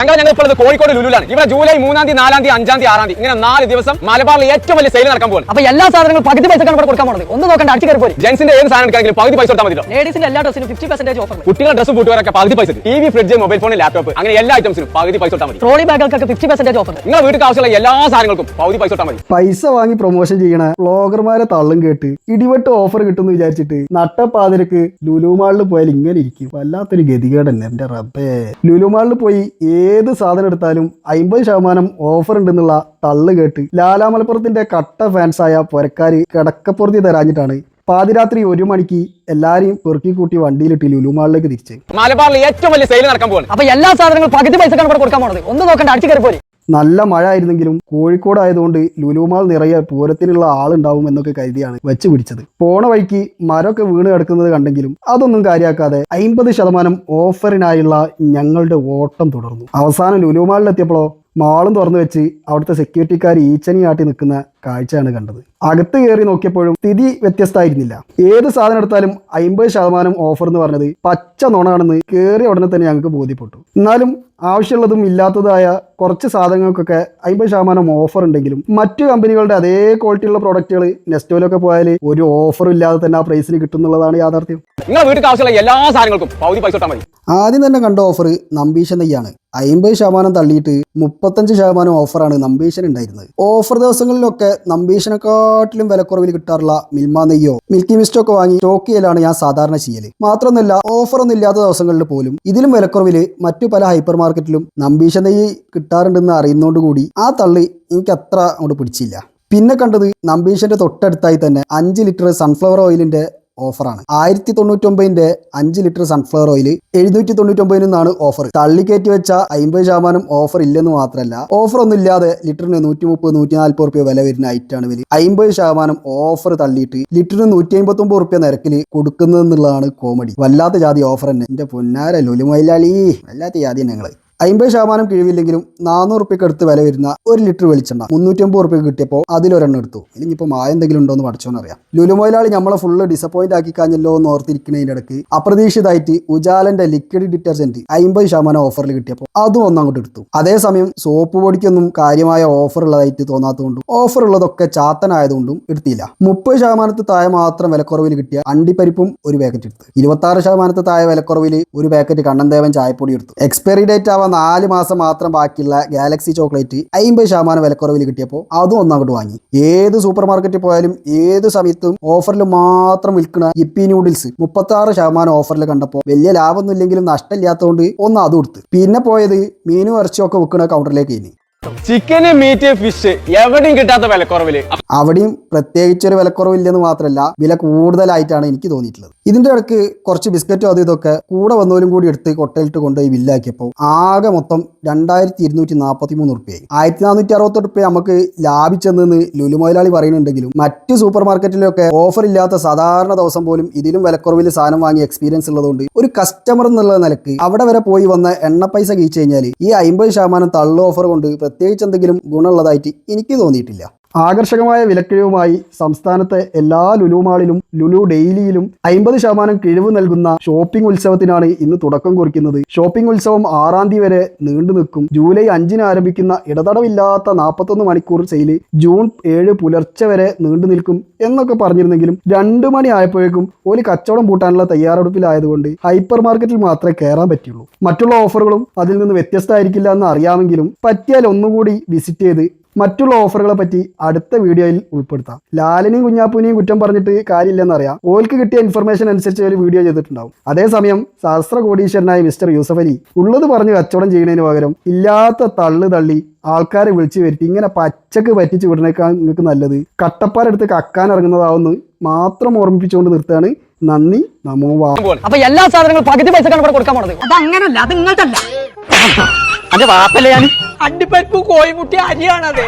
ഞങ്ങൾ ഞങ്ങൾ ഇപ്പോൾ കോഴിക്കോട് ലുലുലാണ്. ഇവിടെ ജൂലൈ മൂന്നാം തീയതി നാലാം തീയതി അഞ്ചാം തീയതി ആറാം തീയതി ഇങ്ങനെ നാല് ദിവസം മലബാറിൽ ഏറ്റവും വലിയ സെയിൽ നടക്കാൻ പോകുന്നത് അപ്പൊ എല്ലാ സാധനങ്ങളും പകുതി പൈസക്കാണ് ഇവിടെ കൊടുക്കാൻ പോകുന്നത് ഒന്ന് നോക്കണ്ട അടിച്ചു കയറി പോയി ജെൻസിന്റെ ഏത് സാധനം എടുക്കാമെങ്കിലും പകുതി പൈസ കൊടുത്താൽ മതിയോ ലേഡീസിന്റെ എല്ലാ ഡ്രസ്സിനും ഫിഫ്റ്റി പെർസെന്റേജ് ഓഫർ കുട്ടികളുടെ ഡ്രസ്സും കൂട്ടുകാരൊക്കെ പകുതി പൈസ T V fridge mobile phone laptop അങ്ങനെ എല്ലാ ഐറ്റംസിനും പകുതി പൈസ കൊടുത്താൽ മതി. ട്രോളി ബാഗുകൾക്കൊക്കെ ഫിഫ്റ്റി പെർസെന്റേജ് ഓഫർ നിങ്ങൾ വീട്ടിൽ ആവശ്യമുള്ള എല്ലാ സാധനങ്ങൾക്കും പകുതി പൈസ കൊടുത്താൽ മതി. പൈസ വാങ്ങി പ്രൊമോഷൻ ചെയ്യണ ബ്ലോഗർമാരെ തള്ളും കേട്ട് ഇടിവെട്ട് ഓഫർ കിട്ടുമെന്ന് വിചാരിച്ചിട്ട് നട്ടപ്പാതിരക്ക് ലുലുമാളിൽ പോയാൽ ഇങ്ങനെ ഇരിക്കും. വല്ലാത്തൊരു ഗതികേടല്ലേ എന്റെ റബ്ബേ. ലുലുമാളിൽ പോയി ഏത് സാധനം എടുത്താലും അമ്പത് ശതമാനം ഓഫർ ഉണ്ടെന്നുള്ള തള്ളു കേട്ട് ലാലാമലപ്പുറത്തിന്റെ കട്ട ഫാൻസായ പുരക്കാര് കിടക്കപ്പുറത്തി തരാഞ്ഞിട്ടാണ് പാതിരാത്രി ഒരു മണിക്ക് എല്ലാരെയും പെറുക്കി കൂട്ടി വണ്ടിയിലിട്ട് ലുലുമാളിലേക്ക് തിരിച്ച് മലബാറിൽ ഏറ്റവും വലിയ സെയിൽ നടക്കാൻ പോകുന്നത് അപ്പൊ എല്ലാ സാധനങ്ങളും പകുതി പൈസക്കാണ് കൊടുക്കാൻ പോകുന്നത് ഒന്ന് നോക്കണ്ട അടിച്ചു കയറി പോരി. നല്ല മഴ ആയിരുന്നെങ്കിലും കോഴിക്കോട് ആയതുകൊണ്ട് ലുലുമാൾ നിറയെ പൂരത്തിനുള്ള ആളുണ്ടാവും എന്നൊക്കെ കരുതിയാണ് വെച്ച് പിടിച്ചത്. പോണ വഴിക്ക് മരമൊക്കെ വീണ് കിടക്കുന്നത് കണ്ടെങ്കിലും അതൊന്നും കാര്യമാക്കാതെ അമ്പത് ശതമാനം ഓഫറിനായുള്ള ഞങ്ങളുടെ ഓട്ടം തുടർന്നു. അവസാനം ലുലുമാളിലെത്തിയപ്പോഴോ മാളും തുറന്നു വെച്ച് അവിടുത്തെ സെക്യൂരിറ്റിക്കാർ ഈച്ചനിയാട്ടി നിൽക്കുന്ന കാഴ്ചയാണ് കണ്ടത്. അകത്ത് കയറി നോക്കിയപ്പോഴും സ്ഥിതി വ്യത്യസ്തമായിരുന്നില്ല. ഏത് സാധനം എടുത്താലും അമ്പത് ശതമാനം ഓഫർ എന്ന് പറഞ്ഞത് പച്ച നുണാണെന്ന് കയറിയ ഉടനെ തന്നെ ഞങ്ങൾക്ക് ബോധ്യപ്പെട്ടു. എന്നാലും ആവശ്യമുള്ളതും ഇല്ലാത്തതായ കുറച്ച് സാധനങ്ങൾക്കൊക്കെ അമ്പത് ശതമാനം ഓഫർ ഉണ്ടെങ്കിലും മറ്റു കമ്പനികളുടെ അതേ ക്വാളിറ്റിയുള്ള പ്രോഡക്റ്റുകൾ നെസ്റ്റോയിലൊക്കെ പോയാൽ ഒരു ഓഫറും ഇല്ലാതെ തന്നെ ആ പ്രൈസിന് കിട്ടുന്നുള്ളതാണ് യാഥാർത്ഥ്യം. വീട്ടിൽ ആവശ്യമുള്ള എല്ലാ സാധനങ്ങൾക്കും പൈസ മതി. ആദ്യം തന്നെ കണ്ട ഓഫർ നമ്പീശൻ നെയ്യാണ് അമ്പത് ശതമാനം തള്ളിയിട്ട് മുപ്പത്തഞ്ച് ശതമാനം ഓഫറാണ് നമ്പീശൻ ഉണ്ടായിരുന്നത് ഓഫർ ദിവസങ്ങളിലൊക്കെ നമ്പീശനെക്കാട്ടിലും വിലക്കുറവിൽ കിട്ടാറുള്ള മിൽമ നെയ്യോ മിൽക്കി മിസ്റ്റോ ഒക്കെ വാങ്ങി സ്റ്റോക്ക് ചെയ്യലാണ് ഞാൻ സാധാരണ ചെയ്യൽ. മാത്രമല്ല ഓഫർ ഒന്നും ഇല്ലാത്ത ദിവസങ്ങളിൽ പോലും ഇതിലും വിലക്കുറവിൽ മറ്റു പല ഹൈപ്പർ മാർക്കറ്റിലും നമ്പീശൻ നെയ്യ് കിട്ടാറുണ്ടെന്ന് അറിയുന്നതുകൊണ്ട് കൂടി ആ തള്ളി എനിക്ക് അത്ര അങ്ങോട്ട് പിടിച്ചില്ല. പിന്നെ കണ്ടത് നമ്പീഷന്റെ തൊട്ടടുത്തായി തന്നെ അഞ്ച് ലിറ്റർ സൺഫ്ലവർ ഓയിലിന്റെ ഓഫറാണ്. ആയിരത്തി തൊണ്ണൂറ്റൊമ്പതിന്റെ അഞ്ച് ലിറ്റർ സൺഫ്ലവർ ഓയിൽ എഴുന്നൂറ്റി തൊണ്ണൂറ്റൊമ്പതിൽ നിന്നാണ് ഓഫർ. തള്ളിക്കയറ്റി വെച്ച അമ്പത് ശതമാനം ഓഫർ ഇല്ലെന്ന് മാത്രമല്ല ഓഫർ ഒന്നും ഇല്ലാതെ ലിറ്ററിന് നൂറ്റി മുപ്പത് നൂറ്റി നാൽപ്പത് റുപ്യ വില വരുന്ന ഐറ്റാണ് ഇവർ. അമ്പത് ശതമാനം ഓഫർ തള്ളിയിട്ട് ലിറ്ററിന് നൂറ്റി അമ്പത്തി ഒമ്പത് റുപ്യ നിരക്കിൽ കൊടുക്കുന്നതെന്നുള്ളതാണ് കോമഡി വല്ലാത്ത ജാതി ഓഫർ തന്നെ. എന്റെ പൊന്നാര ലുലു വല്ലാത്ത ജാതി ഞങ്ങൾ അമ്പത് ശതമാനം കിഴിവില്ലെങ്കിലും നാനൂറ് റുപ്യക്ക് അടുത്ത് വില വരുന്ന ഒരു ലിറ്റർ വെളിച്ചെണ്ണ മുന്നൂറ്റി അമ്പത് റുപ്യക്ക് കിട്ടിയപ്പോൾ അതിലൊരെണ്ണം എടുത്തു. ഇനിയിപ്പോൾ മായ എന്തെങ്കിലും ഉണ്ടോ എന്ന് പഠിച്ചോന്നറിയാം ലുലു ലുലുമൊയിലാളി നമ്മളെ ഫുള്ള് ഡിസപ്പോയിന്റ് ആക്കി കഴിഞ്ഞല്ലോ എന്ന് ഓർത്തിരിക്കുന്നതിന്റെ ഇടയ്ക്ക് അപ്രതീക്ഷിതമായിട്ട് ഉജാലന്റെ ലിക്വിഡ് ഡിറ്റർജന്റ് അമ്പത് ശതമാനം ഓഫറിൽ കിട്ടിയപ്പോൾ അതും ഒന്നും അങ്ങോട്ട് എടുത്തു. അതേസമയം സോപ്പ് പൊടിക്കൊന്നും കാര്യമായ ഓഫർ ഉള്ളതായിട്ട് തോന്നാത്തതുകൊണ്ടും ഓഫർ ഉള്ളതൊക്കെ ചാത്തനായതുകൊണ്ടും എടുത്തില്ല. മുപ്പത് ശതമാനത്തിൽ താഴെ മാത്രം വിലക്കുറവിൽ കിട്ടിയ അണ്ടിപ്പരിപ്പും ഒരു പാക്കറ്റ് എടുത്തു. ഇരുപത്തി ആറ് ശതമാനത്തിൽ താഴെ വിലക്കുറവിൽ ഒരു പാക്കറ്റ് കണ്ണൻദേവൻ ചായപ്പൊടി എടുത്തു. എക്സ്പയറി ഡേറ്റ് ആവാൻ നാല് മാസം മാത്രം ബാക്കിയുള്ള ഗാലക്സി ചോക്ലേറ്റ് അമ്പത് ശതമാനം വിലക്കുറവിൽ കിട്ടിയപ്പോൾ അതും ഒന്നങ്ങോട്ട് വാങ്ങി. ഏത് സൂപ്പർ മാർക്കറ്റിൽ പോയാലും ഏത് സമയത്തും ഓഫറിൽ മാത്രം വിൽക്കുന്ന ഇപ്പി നൂഡിൽസ് മുപ്പത്തി ആറ് ശതമാനം ഓഫറിൽ കണ്ടപ്പോൾ വലിയ ലാഭമൊന്നും ഇല്ലെങ്കിലും നഷ്ടമില്ലാത്തതുകൊണ്ട് ഒന്ന് അത് എടുത്ത്. പിന്നെ പോയത് മീനും ഇറച്ചിയൊക്കെ വിൽക്കുന്ന കൗണ്ടറിലേക്ക് ഇനി ചിക്കന് മീറ്റ് ഫിഷ് എവിടെയും കിട്ടാത്ത വിലക്കുറവിൽ. അവിടെയും പ്രത്യേകിച്ചൊരു വിലക്കുറവില്ലെന്ന് മാത്രമല്ല വില കൂടുതലായിട്ടാണ് എനിക്ക് തോന്നിയിട്ടുള്ളത്. ഇതിന്റെ ഇടയ്ക്ക് കുറച്ച് ബിസ്ക്കറ്റോ അതും ഇതൊക്കെ കൂടെ വന്നവരും കൂടി എടുത്ത് കൊട്ടയിലിട്ട് കൊണ്ടുപോയി ബില്ലാക്കിയപ്പോൾ ആകെ മൊത്തം രണ്ടായിരത്തി ഇരുന്നൂറ്റി നാൽപ്പത്തി മൂന്ന് റുപ്യയായി ആയിരത്തി നാനൂറ്റി അറുപത്തെട്ട് റുപ്യ നമുക്ക് ലാഭിച്ചെന്ന് ലുലു മുതലാളി പറയുന്നുണ്ടെങ്കിലും മറ്റ് സൂപ്പർ മാർക്കറ്റിലൊക്കെ ഓഫർ ഇല്ലാത്ത സാധാരണ ദിവസം പോലും ഇതിലും വിലക്കുറവിൽ സാധനം വാങ്ങിയ എക്സ്പീരിയൻസ് ഉള്ളതുകൊണ്ട് ഒരു കസ്റ്റമർ എന്നുള്ള നിലയ്ക്ക് അവിടെ വരെ പോയി വന്ന എണ്ണ പൈസ കീച്ചു കഴിഞ്ഞാൽ ഈ അമ്പത് ശതമാനം തള്ളു ഓഫർ കൊണ്ട് പ്രത്യേകിച്ച് എന്തെങ്കിലും ഗുണമുള്ളതായിട്ട് എനിക്ക് തോന്നിയിട്ടില്ല. ആകർഷകമായ വിലക്കിഴിവുമായി സംസ്ഥാനത്തെ എല്ലാ ലുലുമാളിലും ലുലു ഡെയിലിയിലും അമ്പത് ശതമാനം കിഴിവ് നൽകുന്ന ഷോപ്പിംഗ് ഉത്സവത്തിനാണ് ഇന്ന് തുടക്കം കുറിക്കുന്നത്. ഷോപ്പിംഗ് ഉത്സവം ആറാം തീയതി വരെ നീണ്ടു നിൽക്കും. ജൂലൈ അഞ്ചിന് ആരംഭിക്കുന്ന ഇടതടവില്ലാത്ത നാൽപ്പത്തൊന്ന് മണിക്കൂർ സെയിൽ ജൂൺ ഏഴ് പുലർച്ചെ വരെ നീണ്ടു നിൽക്കും എന്നൊക്കെ പറഞ്ഞിരുന്നെങ്കിലും രണ്ടു മണി ആയപ്പോഴേക്കും ഒരു കച്ചവടം പൂട്ടാനുള്ള തയ്യാറെടുപ്പിലായതുകൊണ്ട് ഹൈപ്പർ മാർക്കറ്റിൽ മാത്രമേ കയറാൻ പറ്റുള്ളൂ. മറ്റുള്ള ഓഫറുകളും അതിൽ നിന്ന് വ്യത്യസ്തമായിരിക്കില്ല എന്ന് അറിയാമെങ്കിലും പറ്റിയാൽ ഒന്നുകൂടി വിസിറ്റ് ചെയ്ത് മറ്റുള്ള ഓഫറുകളെ പറ്റി അടുത്ത വീഡിയോയിൽ ഉൾപ്പെടുത്താം. ലാലിനെയും കുഞ്ഞാപ്പൂനെയും കുറ്റം പറഞ്ഞിട്ട് കാര്യമില്ലെന്നറിയാം ഓൽക്ക് കിട്ടിയ ഇൻഫർമേഷൻ അനുസരിച്ച് ഒരു വീഡിയോ ചെയ്തിട്ടുണ്ടാവും. അതേസമയം സഹസ്ര കോടീശ്വരനായ മിസ്റ്റർ യൂസഫ് അലി ഉള്ളത് പറഞ്ഞ് കച്ചവടം ചെയ്യുന്നതിന് പകരം ഇല്ലാത്ത തള്ളു തള്ളി ആൾക്കാരെ വിളിച്ചു വരുത്തി ഇങ്ങനെ പച്ചക്ക് പറ്റിച്ച് വിടണേക്കാൾ നിങ്ങൾക്ക് നല്ലത്. കട്ടപ്പാരെടുത്ത് കക്കാൻ ഇറങ്ങുന്നതാവുന്നു മാത്രം ഓർമ്മിപ്പിച്ചുകൊണ്ട് നിർത്തുകയാണ്. നന്ദി നമോ അപ്പൊ എല്ലാ സാധനങ്ങളും പകുതി പൈസക്കാണ് ഇവിടെ കൊടുക്കാൻ പോണത്. അത് അങ്ങനല്ല അത് നിങ്ങൾക്കല്ല അതെ വാപ്പല്ലേ ഞാൻ അണ്ടിപ്പരിപ്പ് കോഴിമുട്ടി അരിയാണത്.